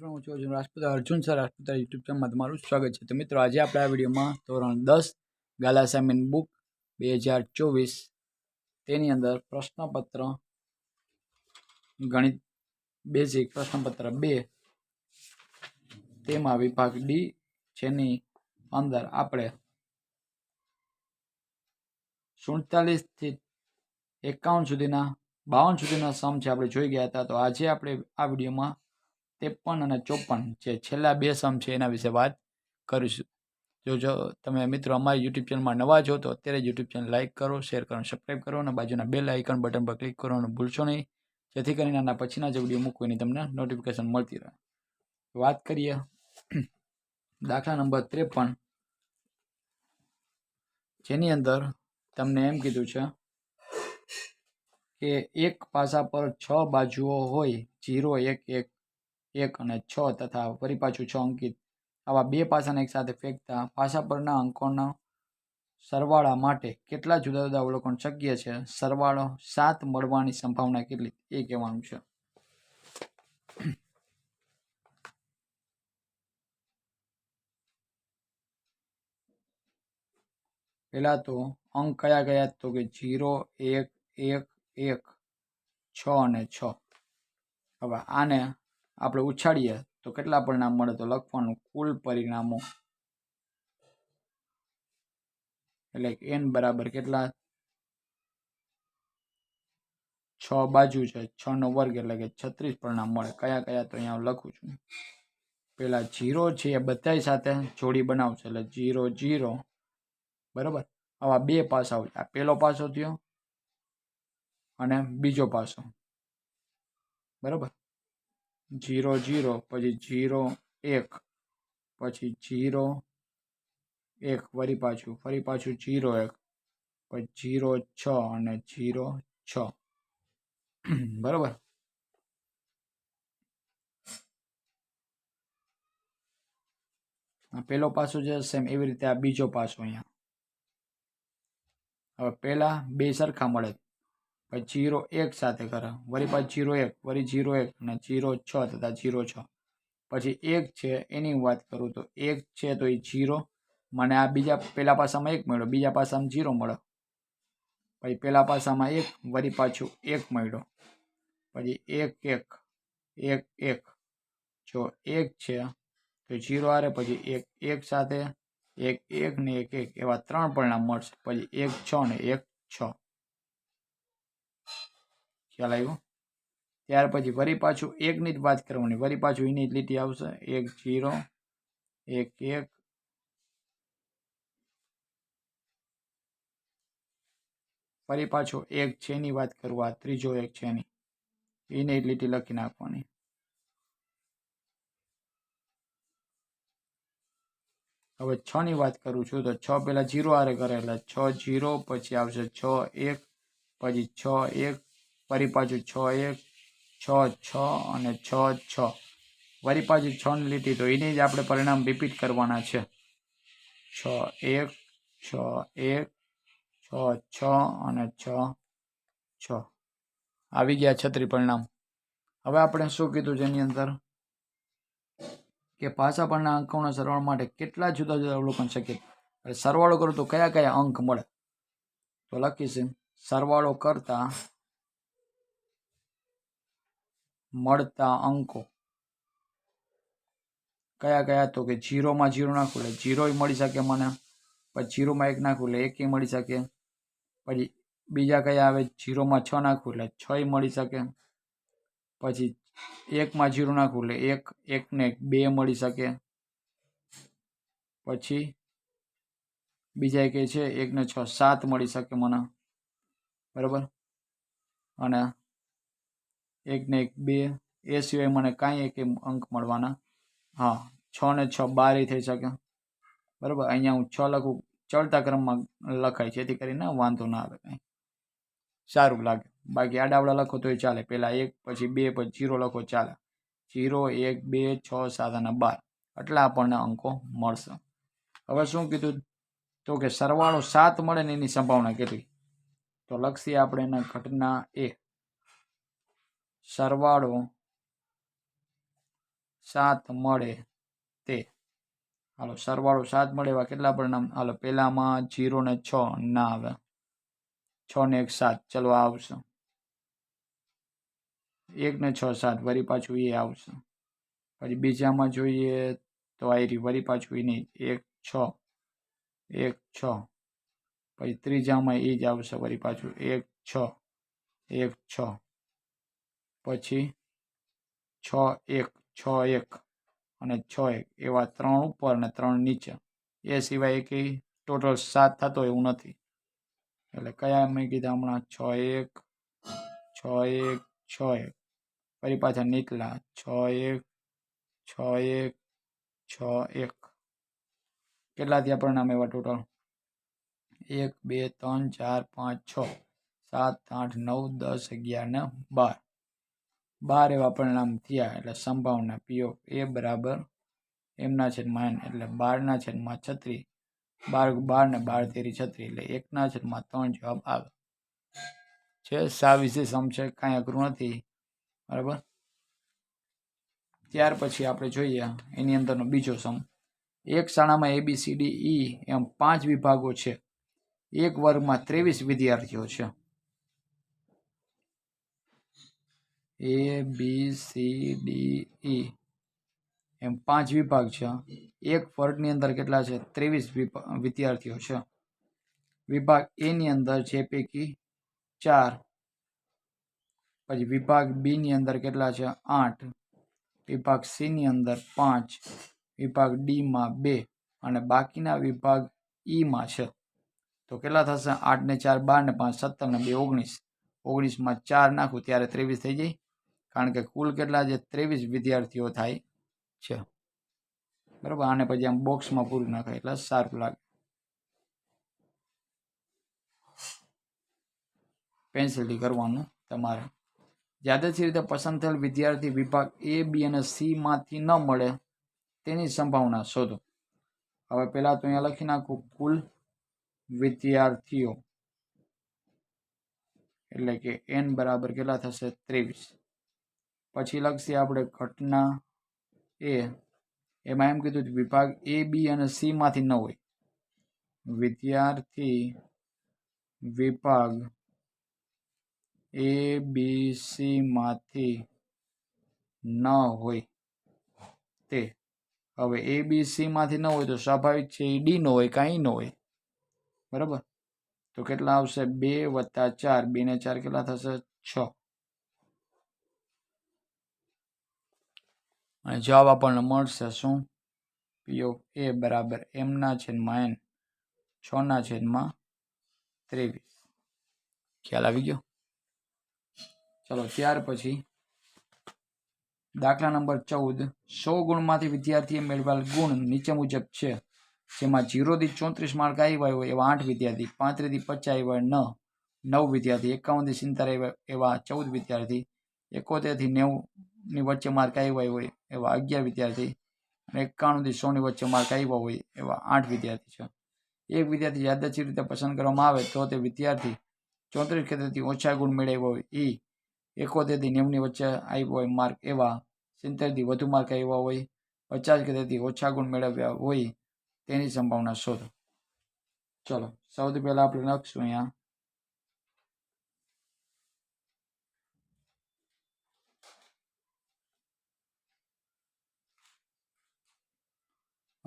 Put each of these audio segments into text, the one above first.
Friend હું છું Rajput Arjun sir Rajput YouTube ચેનલમાં તમારું સ્વાગત છે. તો મિત્રો, આજે આપણે આ વિડીયોમાં ધોરણ દસ, ગાલા સેમિન બુક બે હજાર ચોવીસ તેની અંદર પ્રશ્નપત્ર ગણિત બેઝિક પ્રશ્નપત્ર બે, તેમાં વિભાગ ડી જેની અંદર આપણે સુડતાલીસથી એકાવન સુધીના, બાવન સુધીના સમ છે આપણે જોઈ ગયા હતા. તો આજે આપણે આ વિડીયોમાં ત્રેપન અને ચોપન જે છેલ્લા બે સમ છે એના વિશે વાત કરીશું. જો જો તમે મિત્રો અમારી યુટ્યુબ ચેનલમાં નવા છો તો અત્યારે યુટ્યુબ ચેનલ લાઇક કરો શેર કરો સબસ્ક્રાઈબ કરો અને બાજુના બેલ આઇકન બટન પર ક્લિક કરવાનું ભૂલશો નહીં. જેથી કરીને આના પછીના જે વીડિયો એની તમને નોટિફિકેશન મળતી રહે. વાત કરીએ દાખલા નંબર ત્રેપન. જેની અંદર તમને એમ કીધું છે કે એક પાસા પર છ બાજુઓ હોય, જીરો એક એક એક અને છ તથા ફરી પાછું છ અંકિત. આવા બે પાસાને એકસાથે ફેંકતા પાસા પરના અંકોના સરવાળા માટે કેટલા જુદા જુદા અવલોકન શક્ય છે? સરવાળો સાત મળવાની સંભાવના કેટલી? એ કહેવાનું છે. પહેલા તો અંક કયા કયા તો કે જીરો, એક એક એક, છ અને છ. હવે આને આપણે ઉછાળીએ, તો કેટલા પરિણામ મળે? તો લખવાનું કુલ પરિણામો. એટલે એન બરાબર કેટલા? છ બાજુ છે, છ નો વર્ગ એટલે કે છત્રીસ પરિણામ મળે. કયા કયા? તો અહીંયા લખું છું. પેલા જીરો છે એ બધા સાથે જોડી બનાવશે, એટલે જીરો જીરો. બરાબર? આવા બે પાસાઓ આ પહેલો પાસો થયો અને બીજો પાસો. બરાબર? જીરો જીરો પછી જીરો એક પછી જીરો એક ફરી પાછું ફરી પાછું જીરો એક પછી જીરો છ અને જીરો છ બરાબર આ પહેલો પાસો છે સેમ એવી રીતે આ બીજો પાસો અહીંયા. હવે પહેલા બે સરખા મળે. પછી જીરો એક સાથે કરે. વળી પાછું જીરો એક, વળી જીરો એક અને જીરો છ તથા જીરો છ. પછી એક છે, એની વાત કરું તો એક છે તો એ જીરો. મને આ બીજા પહેલા પાસામાં એક મળ્યો, બીજા પાસામાં જીરો મળ્યો. પછી પહેલા પાસામાં એક, વળી પાછું એક મળ્યો. પછી એક એક એક એક. જો એક છે તો જીરો આરે પછી એક એક સાથે, એક એક ને એક એક એવા ત્રણ પરિણામ મળશે. પછી એક છ ને એક છ. ખ્યાલ ત્યાર પછી વળી પાછું એકની જ વાત કરવાની. વળી પાછું એની જ લીટી આવશે. એક જીરો, એક એક. ફરી પાછો એક છે ની વાત આ ત્રીજો એક છે એની એને જ લીટી લખી નાખવાની. હવે છ ની વાત કરું છું, તો છ પેલા જીરો આરે કરે એટલે છ જીરો, પછી આવશે છ એક, પછી છ એક ફરી પાછું છ, એક, છ છ અને છ છ. વરી પાછું છ લીધી, તો એની જ આપણે પરિણામ રિપીટ કરવાના છે. છ, એક છ એક, છ છ અને છ છ. આવી ગયા છત્રી પરિણામ. હવે આપણે શું કીધું છે એની અંદર? કે પાછા પરના અંકોના સરવાળ માટે કેટલા જુદા જુદા અવલોકન શક્ય સરવાળો કરું તો કયા કયા અંક મળે? તો લખીશું. સરવાળો કરતા મળતા અંકો. કયા કયા? તો કે જીરોમાં જીરો નાખું એટલે જીરોય મળી શકે મને, પછી જીરોમાં એક નાખું એટલે એકે મળી શકે. પછી બીજા કયા આવે? જીરોમાં છ નાખું એટલે છ મળી શકે. પછી એકમાં જીરો નાખું એટલે એક એકને એક બે મળી શકે. પછી બીજા એક છે એકને છ સાત મળી શકે મને. બરાબર? અને એકને એક, બે. એ સિવાય મને કાંઈ એક અંક મળવાના. હા, છ ને છ બાર થઈ શકે. બરાબર? અહીંયા હું છ લખું. ચડતા ક્રમમાં લખાય જેથી કરીને વાંધો ના આવે કાંઈ. સારું લાગે. બાકી આડાવડા લખો તોય ચાલે. પહેલાં એક, પછી બે, પછી જીરો લખો ચાલે. જીરો, એક, બે, છ, સાત અને બાર. આટલા આપણને અંકો મળશે. હવે શું કીધું? તો કે સરવાળો સાત મળે ને એની સંભાવના કેટલી? તો લખીએ આપણે એના ઘટના એ. સરવાળો સાત મળે તે. હાલો, સરવાળો સાત મળે એવા કેટલા પરિણામ? હાલો, પહેલામાં જીરો ને છ ના આવે. છ ને એક સાત. ચલો, આવશે. એક ને છ સાત, વરી પાછું એ આવશે. પછી બીજામાં જોઈએ તો આયરી વરી પાછું એ નહીં એક છ એક છ. પછી ત્રીજામાં એ જ આવશે વરી પાછું એક છ એક છ. પછી છ એક છ એક અને છ એક, એવા ત્રણ ઉપર અને ત્રણ નીચે. એ સિવાય એક ટોટલ સાત થતો એવું નથી. એટલે કયા મેં કીધા હમણાં? છ એક છ એક છ એક. ફરી પાછા નીકળ્યા. છ એક છ એક છ એક. કેટલા થયા પરિણામ એવા ટોટલ? એક, બે, ત્રણ, ચાર, પાંચ, છ. સાત, આઠ, નવ, દસ, અગિયાર ને બાર. બાર એવા પરિણામ થયા એટલે સંભાવના પીઓ એ બરાબર એમના છેદમાં એન એટલે બારના છેદમાં છત્રીસ બાર બાર ને બાર તેરી છત્રીસ એટલે એકના છેદમાં ત્રણ જવાબ આવે. છે સા વિશે સમશે કાંઈ અઘરું નથી, બરાબર? ત્યાર પછી આપણે જોઈએ એની અંદરનો બીજો સમ. એક શાળામાં એ બી સી ડી ઈ એમ પાંચ વિભાગો છે. એક વર્ગમાં ત્રેવીસ વિદ્યાર્થીઓ છે. એ બી સી ડી ઈ એમ પાંચ વિભાગ છે. એક વર્ગની અંદર કેટલા છે? ત્રેવીસ વિદ્યાર્થીઓ છે. વિભાગ એની અંદર છે પૈકી ચાર, પછી વિભાગ બીની અંદર કેટલા છે? આઠ, વિભાગ સીની અંદર પાંચ, વિભાગ ડીમાં બે અને બાકીના વિભાગ ઈમાં છે. તો કેટલા થશે? આઠ ને ચાર, બાર ને પાંચ, સત્તર ને બે, ઓગણીસ. ઓગણીસમાં ચાર નાખું ત્યારે ત્રેવીસ થઈ જાય. કારણ કે કુલ કેટલા છે? ત્રેવીસ વિદ્યાર્થીઓ થાય છે. બરાબર? આને પછી આમ બોક્સમાં પૂરું નાખાય એટલે સારું લાગે. પેન્સિલથી કરવાનું તમારે. યાદચ્છિક રીતે પસંદ થયેલ વિદ્યાર્થી વિભાગ એ બી અને સી માંથી ન મળે તેની સંભાવના શોધો. હવે પહેલાં તો અહીંયા લખી નાખું, કુલ વિદ્યાર્થીઓ. એટલે કે એન બરાબર કેટલા થશે? ત્રેવીસ. પછી લખશે આપણે ઘટના એ. એમાં એમ કીધું વિભાગ એ, બી અને સી માંથી ન હોય. વિદ્યાર્થી વિભાગ એ, બી, સી માંથી ન હોય તે. હવે એ, બી, સી માંથી ન હોય તો સ્વાભાવિક છે એ ડી નો હોય કાંઈ ન હોય. બરાબર? તો કેટલા આવશે? બે વત્તા ચાર. બે ને ચાર કેટલા થશે? છ. અને જવાબ આપણને મળશે શું? પી ઓફ એ બરાબર એમના છેદમાં એન. છના છેદમાં ત્રેવીસ. ખ્યાલ આવી ગયો? ચલો, ત્યાર પછી દાખલા નંબર ચૌદ. સો ગુણમાંથી વિદ્યાર્થીએ મેળવેલ ગુણ નીચે મુજબ છે. જેમાં જીરોથી ચોત્રીસ માર્ક આવ્યા હોય એવા આઠ વિદ્યાર્થી પાંત્રીસથી પચાસ આવ્યા ન, નવ વિદ્યાર્થી એકાવનથી સિત્તેર એવા ચૌદ વિદ્યાર્થી, એકોતેરથી નેવુંની વચ્ચે માર્ક આવ્યા હોય એવા અગિયાર વિદ્યાર્થી અને એકાણુંથી સોની વચ્ચે માર્ક આવ્યા હોય એવા આઠ વિદ્યાર્થી છે. એક વિદ્યાર્થી યાદચ્છિક રીતે પસંદ કરવામાં આવે તો તે વિદ્યાર્થી ચોત્રીસ ક્ષેત્રથી ઓછા ગુણ મેળવ્યા હોય એ એકોતેરથી નેવુંની વચ્ચે આવ્યા હોય માર્ક એવા સિત્તેરથી વધુ માર્ક આવ્યા હોય, પચાસ ક્ષેત્રથી ઓછા ગુણ મેળવ્યા હોય તેની સંભાવના શોધો. ચલો, સૌથી પહેલાં આપણે લખશું અહીંયા.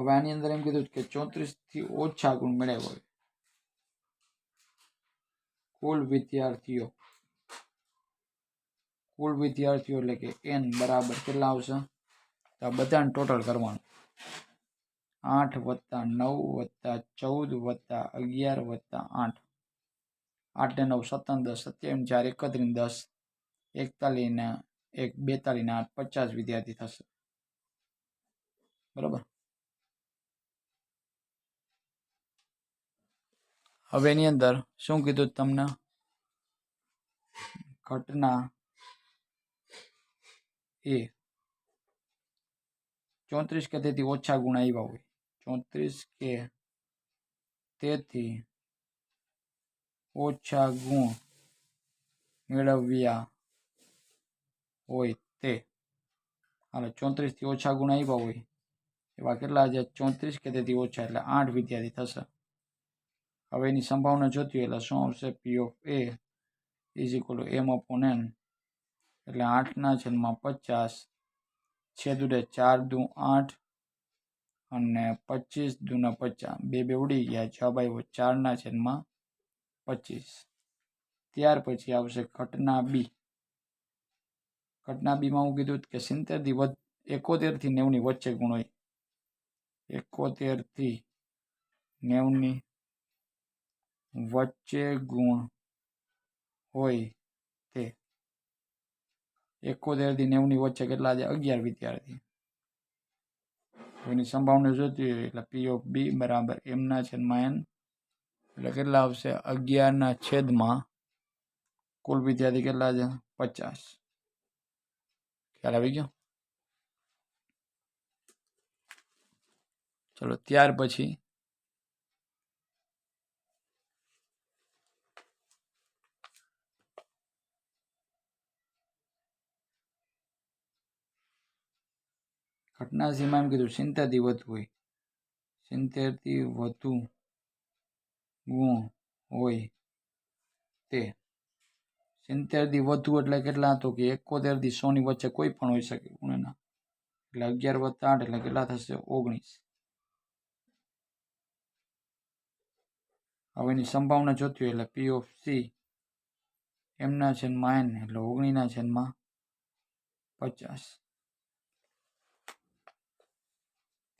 હવે આની અંદર એમ કીધું કે ચોત્રીસથી ઓછા ગુણ મેળવ્યા હોય કુલ વિદ્યાર્થીઓ કુલ વિદ્યાર્થીઓ એટલે કે એન બરાબર કેટલા આવશે તો આ બધાને ટોટલ કરવાનું આઠ વત્તા નવ વત્તા ચૌદ વત્તા અગિયાર વત્તા આઠ આઠ ને નવ સત્તર દસ સત્યાવીસ ચાર એકત્રીસ દસ એકતાલીસ ને એક બેતાલીસ ને આઠ પચાસ વિદ્યાર્થી થશે બરાબર હવે એની અંદર શું કીધું તમને? ઘટના એ ચોત્રીસ કે તેથી ઓછા ગુણ આવ્યા હોય. ચોત્રીસ કે તેથી ઓછા ગુણ મેળવ્યા હોય તે. હાલો ચોત્રીસથી ઓછા ગુણ આપ્યા હોય એવા કેટલા છે? ચોત્રીસ કે તેથી ઓછા એટલે આઠ વિદ્યાર્થી થશે. હવે એની સંભાવના જોતી હોય એટલે શું આવશે P of A is equal M upon N એટલે આઠના છેદમાં પચાસ છેદુડે ચાર દુ આઠ અને પચીસ દુના પચાસ બે બે ઉડી ગયા જવાબ આવ્યો ચારના છેદમાં પચીસ ત્યાર પછી આવશે ઘટના બી ઘટના બીમાં હું કીધું કે સિત્તેરથી વધ એકોતેરથી નેવની વચ્ચે ગુણ હોય એકોતેરથી નેવની વચ્ચે ગુણ હોય તે. એકોતેરથી નેવની વચ્ચે કેટલા છે? અગિયાર વિદ્યાર્થી. એની સંભાવના જોતી હોય એટલે પી ઓફ બી બરાબર એમના છેદમાં એન એટલે કેટલા આવશે? અગિયારના છેદમાં કુલ વિદ્યાર્થી કેટલા છે? પચાસ. ખ્યાલ આવી ગયો? ચલો, ત્યાર પછી ઘટના સીમા એમ કીધું સિત્તેરથી વધુ હોય. સિત્તેરથી વધુ ગુણ હોય તે. સિત્તેરથી વધુ એટલે કેટલા તો કે એકોતેરથી સોની વચ્ચે કોઈ પણ હોઈ શકે ગુણના એટલે અગિયાર વત્તા આઠ એટલે કેટલા થશે? ઓગણીસ. હવે એની સંભાવના જોતી હોય એટલે પી ઓફ સી એમના છેદમાં એન એટલે ઓગણીના છેદમાં પચાસ.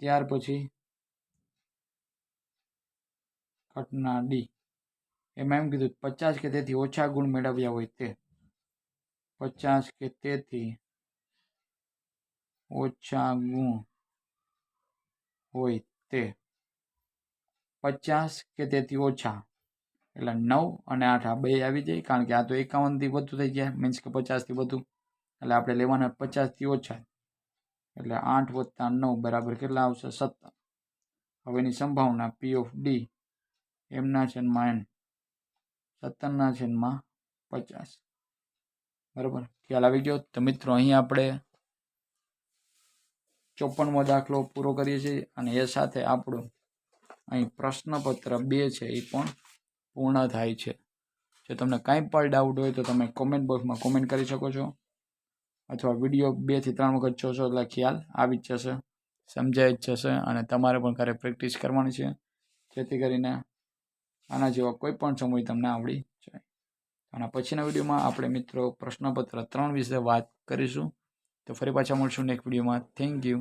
ત્યાર પછી ઘટના ડી એમાં એમ કીધું, પચાસ કે તેથી ઓછા ગુણ મેળવ્યા હોય તે. પચાસ કે તેથી ઓછા ગુણ હોય તે. પચાસ કે તેથી ઓછા. એટલે નવ અને આઠ, આ બે આવી જાય, કારણ કે આ તો એકાવનથી વધુ થઈ ગયા મીન્સ કે પચાસથી વધુ. એટલે આપણે લેવાના પચાસથી ઓછા. એટલે આઠ વત્તા નવ બરાબર કેટલા આવશે? સત્તર હવેની સંભાવના પી ઓફ ડી એમના છેદમાં એન સત્તરના છેદમાં પચાસ. બરાબર? ખ્યાલ આવી ગયો? તો મિત્રો, અહીં આપણે ચોપનમો દાખલો પૂરો કરીએ છીએ અને એ સાથે આપણું અહીં પ્રશ્નપત્ર બે છે, એ પણ પૂર્ણ થાય છે. જો તમને કાંઈ પણ ડાઉટ હોય તો તમે કોમેન્ટ બોક્સમાં કોમેન્ટ કરી શકો છો. અથવા વીડિયો બેથી ત્રણ વખત જોશો એટલે ખ્યાલ આવી જ જશે સમજાઈ જ જશે અને તમારે પણ ઘરે પ્રેક્ટિસ કરવાની છે. જેથી કરીને આના જેવા કોઈ પણ સમય તમને આવડી જાય. અને પછીના વિડીયોમાં આપણે મિત્રો પ્રશ્નપત્ર ત્રણ વિશે વાત કરીશું. તો ફરી પાછા મળશું નેક્સ્ટ વિડીયોમાં. Thank you.